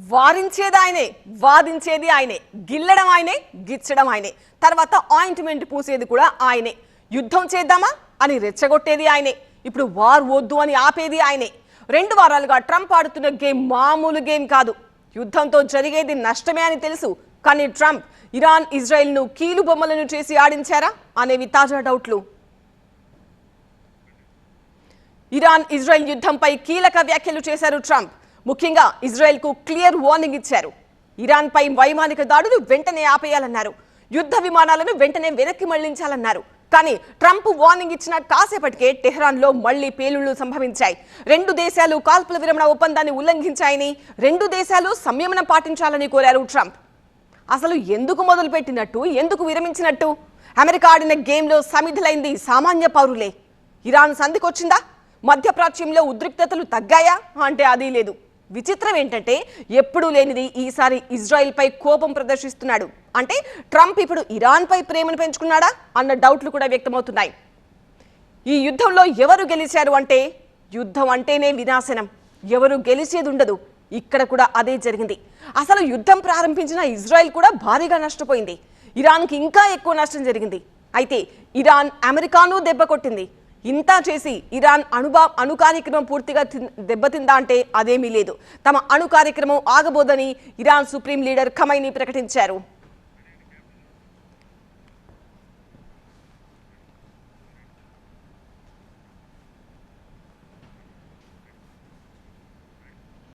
వారించేది ఆయనే వాదించేది ఆయనే గిల్లడం ఆయనే గిచ్చడం ఆయనే. తర్వాత ఆయింట్మెంట్ పూసేది కూడా ఆయనే. యుద్ధం చేద్దామా అని రెచ్చగొట్టేది ఆయనే. ఇప్పుడు వార్ వద్దు అని ఆపేది ఆయనే. రెండు వారాలుగా ట్రంప్ ఆడుతున్న గేమ్ మామూలు గేమ్ కాదు. యుద్ధంతో జరిగేది నష్టమే అని తెలుసు. కానీ ట్రంప్ ఇరాన్ ఇజ్రాయెల్ను కీలు బొమ్మలను చేసి ఆడించారా అనేవి తాజా డౌట్లు. ఇరాన్ ఇజ్రాయెల్ యుద్ధంపై కీలక వ్యాఖ్యలు చేశారు ట్రంప్. ముఖ్యంగా ఇజ్రాయెల్కు క్లియర్ వార్నింగ్ ఇచ్చారు. ఇరాన్పై వైమానిక దాడులు వెంటనే ఆపేయాలన్నారు. యుద్ధ విమానాలను వెంటనే వెనక్కి మళ్ళించాలన్నారు. కానీ ట్రంప్ వార్నింగ్ ఇచ్చిన కాసేపటికే టెహ్రాన్లో మళ్ళీ పేలుళ్ళు సంభవించాయి. రెండు దేశాలు కాల్పుల విరమణ ఒప్పందాన్ని ఉల్లంఘించాయని రెండు దేశాలు సంయమనం పాటించాలని కోరారు ట్రంప్. అసలు ఎందుకు మొదలుపెట్టినట్టు ఎందుకు విరమించినట్టు? అమెరికా ఆడిన గేమ్లో సమిధులైంది సామాన్య పౌరులే. ఇరాన్ సంధికొచ్చిందా? మధ్యప్రాచ్యంలో ఉద్రిక్తతలు తగ్గాయా? అంటే అది లేదు. విచిత్రం ఏంటంటే ఎప్పుడూ లేనిది ఈసారి ఇజ్రాయిల్పై కోపం ప్రదర్శిస్తున్నాడు. అంటే ట్రంప్ ఇప్పుడు ఇరాన్పై ప్రేమను పెంచుకున్నాడా? అన్న డౌట్లు కూడా వ్యక్తమవుతున్నాయి. ఈ యుద్ధంలో ఎవరు గెలిచారు అంటే యుద్ధం అంటేనే వినాశనం. ఎవరు గెలిచేది ఉండదు. ఇక్కడ కూడా అదే జరిగింది. అసలు యుద్ధం ప్రారంభించిన ఇజ్రాయెల్ కూడా భారీగా నష్టపోయింది. ఇరాన్కి ఇంకా ఎక్కువ నష్టం జరిగింది. అయితే ఇరాన్ అమెరికాను దెబ్బ కొట్టింది. ఇంతా చేసి ఇరాన్ అణుబా అణు కార్యక్రమం పూర్తిగా దెబ్బతిందా అంటే అదేమీ లేదు. తమ అణు కార్యక్రమం ఆగబోదని ఇరాన్ సుప్రీం లీడర్ ఖమైని ప్రకటించారు.